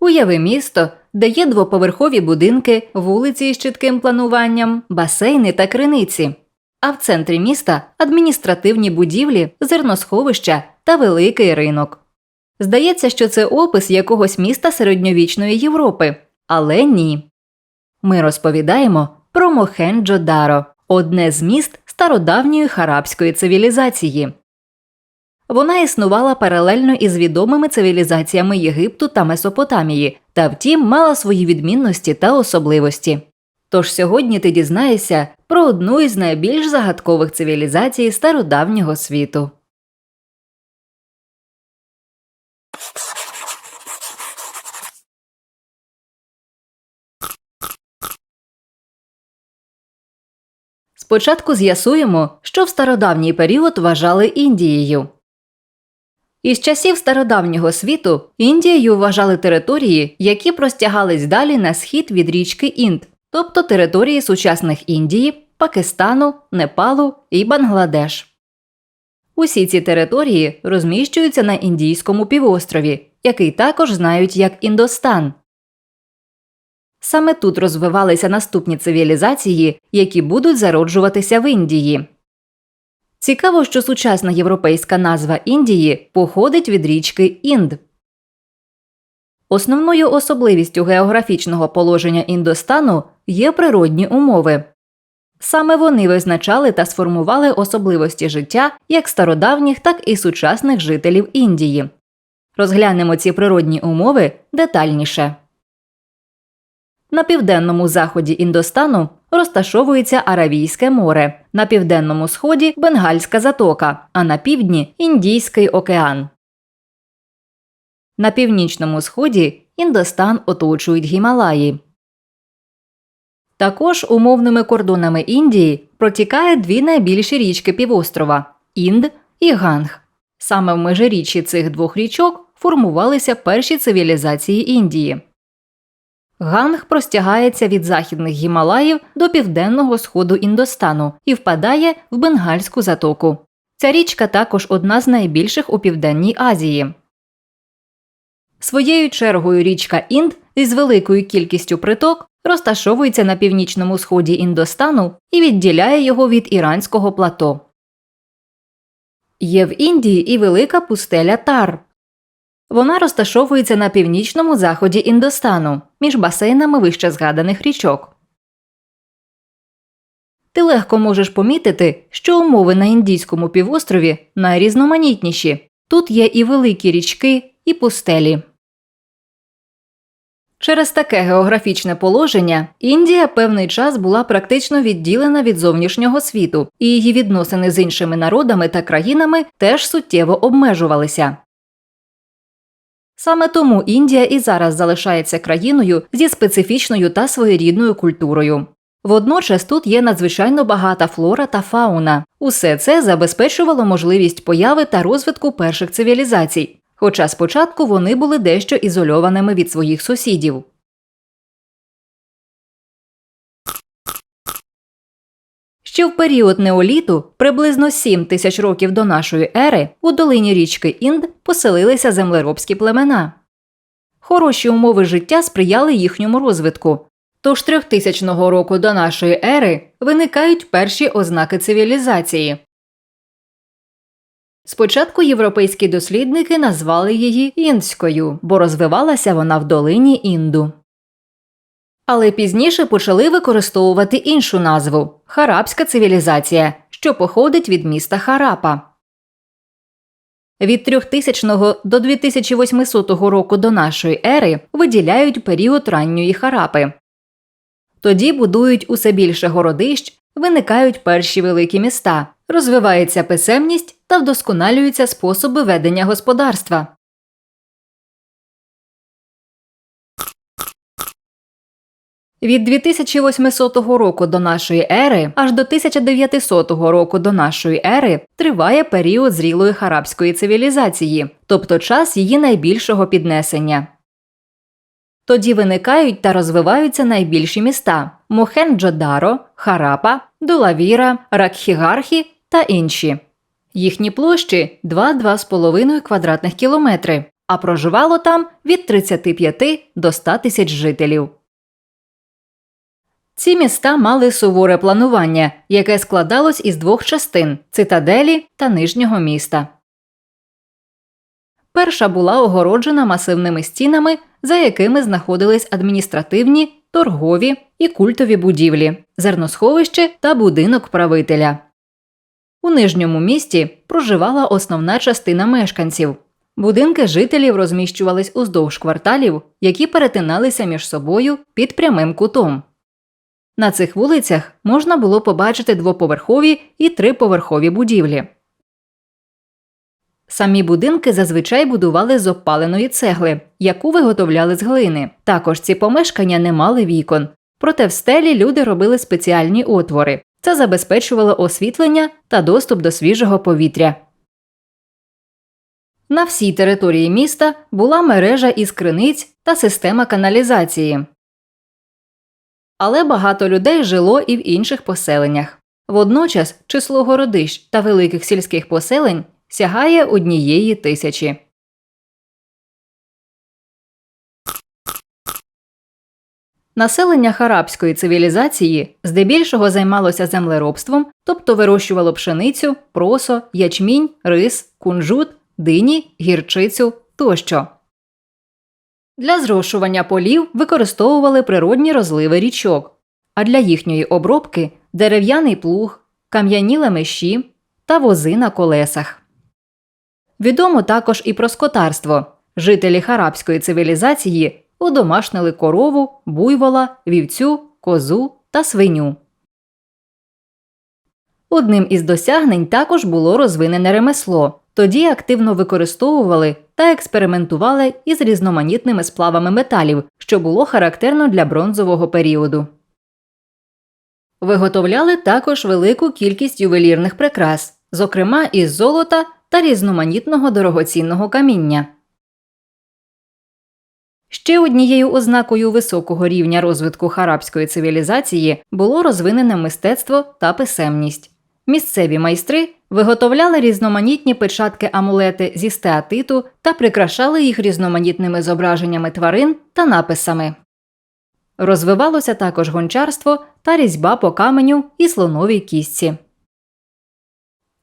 Уяви місто, де є двоповерхові будинки, вулиці із чітким плануванням, басейни та криниці. А в центрі міста адміністративні будівлі, зерносховища та великий ринок. Здається, що це опис якогось міста середньовічної Європи, але ні. Ми розповідаємо про Мохенджо-Даро – одне з міст стародавньої харабської цивілізації. Вона існувала паралельно із відомими цивілізаціями Єгипту та Месопотамії, та втім мала свої відмінності та особливості. Тож сьогодні ти дізнаєшся про одну із найбільш загадкових цивілізацій стародавнього світу. Спочатку з'ясуємо, що в стародавній період вважали Індією. Із часів стародавнього світу Індією вважали території, які простягались далі на схід від річки Інд, тобто території сучасних Індії, Пакистану, Непалу і Бангладеш. Усі ці території розміщуються на Індійському півострові, який також знають як Індостан. Саме тут розвивалися наступні цивілізації, які будуть зароджуватися в Індії. Цікаво, що сучасна європейська назва Індії походить від річки Інд. Основною особливістю географічного положення Індостану є природні умови. Саме вони визначали та сформували особливості життя як стародавніх, так і сучасних жителів Індії. Розглянемо ці природні умови детальніше. На південному заході Індостану розташовується Аравійське море, на південному сході Бенгальська затока, а на півдні Індійський океан. На північному сході Індостан оточують Гімалаї. Також умовними кордонами Індії протікає дві найбільші річки півострова Інд і Ганг. Саме в межиріччі цих двох річок формувалися перші цивілізації Індії. Ганг простягається від західних Гімалаїв до південного сходу Індостану і впадає в Бенгальську затоку. Ця річка також одна з найбільших у Південній Азії. Своєю чергою річка Інд із великою кількістю приток розташовується на північному сході Індостану і відділяє його від іранського плато. Є в Індії і велика пустеля Тар. Вона розташовується на північному заході Індостану між басейнами вище згаданих річок. Ти легко можеш помітити, що умови на індійському півострові найрізноманітніші. Тут є і великі річки, і пустелі. Через таке географічне положення Індія певний час була практично відділена від зовнішнього світу, і її відносини з іншими народами та країнами теж суттєво обмежувалися. Саме тому Індія і зараз залишається країною зі специфічною та своєрідною культурою. Водночас тут є надзвичайно багата флора та фауна. Усе це забезпечувало можливість появи та розвитку перших цивілізацій, хоча спочатку вони були дещо ізольованими від своїх сусідів. Ще в період неоліту, приблизно 7 тисяч років до нашої ери, у долині річки Інд поселилися землеробські племена. Хороші умови життя сприяли їхньому розвитку. Тож трьохтисячного року до нашої ери виникають перші ознаки цивілізації. Спочатку європейські дослідники назвали її індською, бо розвивалася вона в долині Інду. Але пізніше почали використовувати іншу назву харабська цивілізація, що походить від міста Харапа. Від 3000 до 2800 року до нашої ери виділяють період ранньої Харапи. Тоді будують усе більше городищ, виникають перші великі міста, розвивається писемність та вдосконалюються способи ведення господарства. Від 2800 року до нашої ери аж до 1900 року до нашої ери триває період зрілої харабської цивілізації, тобто час її найбільшого піднесення. Тоді виникають та розвиваються найбільші міста Мохенджо-Даро, Харапа, Долавіра, Ракхігархі та інші. Їхні площі 2-2,5 квадратних кілометри. а проживало там від 35 до 100 тисяч жителів. Ці міста мали суворе планування, яке складалось із двох частин цитаделі та нижнього міста. Перша була огороджена масивними стінами, за якими знаходились адміністративні, торгові і культові будівлі, зерносховище та будинок правителя. У нижньому місті проживала основна частина мешканців. Будинки жителів розміщувались уздовж кварталів, які перетиналися між собою під прямим кутом. На цих вулицях можна було побачити двоповерхові і триповерхові будівлі. Самі будинки зазвичай будували з опаленої цегли, яку виготовляли з глини. Також ці помешкання не мали вікон. Проте в стелі люди робили спеціальні отвори. Це забезпечувало освітлення та доступ до свіжого повітря. На всій території міста була мережа із криниць та система каналізації. Але багато людей жило і в інших поселеннях. Водночас число городищ та великих сільських поселень сягає однієї тисячі. Населення харабської цивілізації здебільшого займалося землеробством, тобто вирощувало пшеницю, просо, ячмінь, рис, кунжут, дині, гірчицю тощо. Для зрошування полів використовували природні розливи річок, а для їхньої обробки дерев'яний плуг, кам'яні лемеші та вози на колесах. Відомо також і про скотарство. Жителі харабської цивілізації удомашнили корову, буйвола, вівцю, козу та свиню. Одним із досягнень також було розвинене ремесло. Тоді активно використовували та експериментували із різноманітними сплавами металів, що було характерно для бронзового періоду. Виготовляли також велику кількість ювелірних прикрас, зокрема із золота та різноманітного дорогоцінного каміння. Ще однією ознакою високого рівня розвитку харабської цивілізації було розвинене мистецтво та писемність. Місцеві майстри виготовляли різноманітні печатки амулети зі стеатиту та прикрашали їх різноманітними зображеннями тварин та написами. Розвивалося також гончарство та різьба по каменю і слоновій кістці.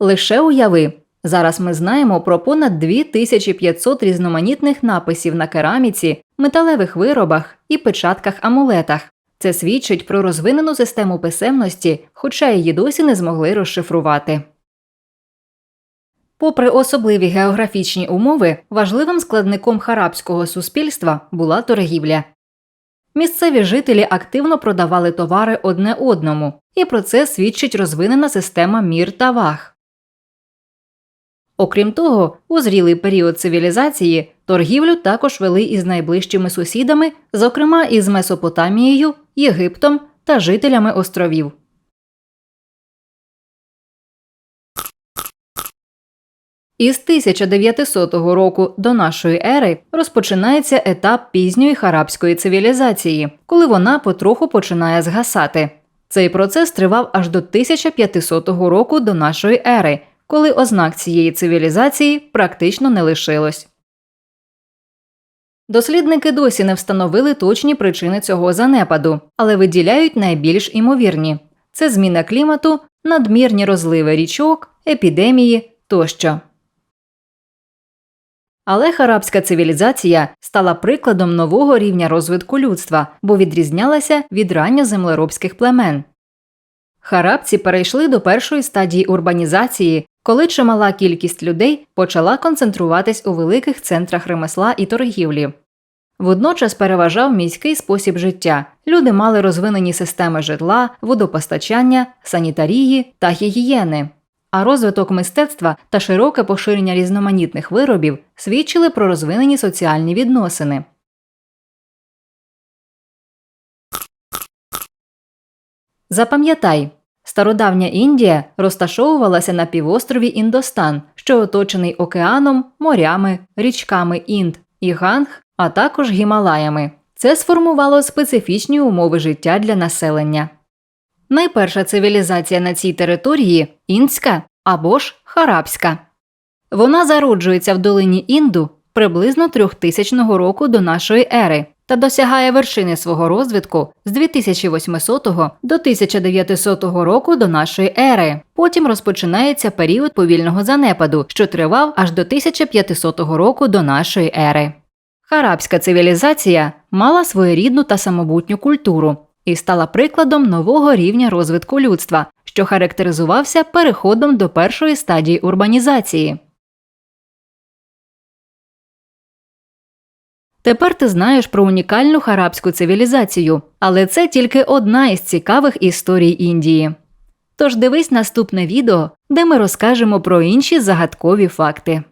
Лише уяви зараз ми знаємо про понад 2500 різноманітних написів на кераміці, металевих виробах і печатках амулетах. Це свідчить про розвинену систему писемності, хоча її досі не змогли розшифрувати. Попри особливі географічні умови, важливим складником харабського суспільства була торгівля. Місцеві жителі активно продавали товари одне одному, і про це свідчить розвинена система мір та ваг. Окрім того, у зрілий період цивілізації торгівлю також вели із найближчими сусідами, зокрема із Месопотамією, Єгиптом та жителями островів. Із 1900 року до нашої ери розпочинається етап пізньої харабської цивілізації, коли вона потроху починає згасати. Цей процес тривав аж до 1500 року до нашої ери, коли ознак цієї цивілізації практично не лишилось. Дослідники досі не встановили точні причини цього занепаду, але виділяють найбільш імовірні це зміна клімату, надмірні розливи річок, епідемії тощо. Але харабська цивілізація стала прикладом нового рівня розвитку людства, бо відрізнялася від ранньоземлеробських племен. Харабці перейшли до першої стадії урбанізації, коли чимала кількість людей почала концентруватись у великих центрах ремесла і торгівлі. Водночас переважав міський спосіб життя. Люди мали розвинені системи житла, водопостачання, санітарії та гігієни. А розвиток мистецтва та широке поширення різноманітних виробів свідчили про розвинені соціальні відносини. Запам'ятай, стародавня Індія розташовувалася на півострові Індостан, що оточений океаном, морями, річками Інд і Ганг, а також Гімалаями. Це сформувало специфічні умови життя для населення. Найперша цивілізація на цій території індська або ж харабська. Вона зароджується в долині Інду приблизно 3000 року до нашої ери та досягає вершини свого розвитку з 2800 до 1900 року до нашої ери. Потім розпочинається період повільного занепаду, що тривав аж до 1500 року до нашої ери. Харабська цивілізація мала своєрідну та самобутню культуру і стала прикладом нового рівня розвитку людства, що характеризувався переходом до першої стадії урбанізації. Тепер ти знаєш про унікальну харабську цивілізацію, але це тільки одна із цікавих історій Індії. Тож дивись наступне відео, де ми розкажемо про інші загадкові факти.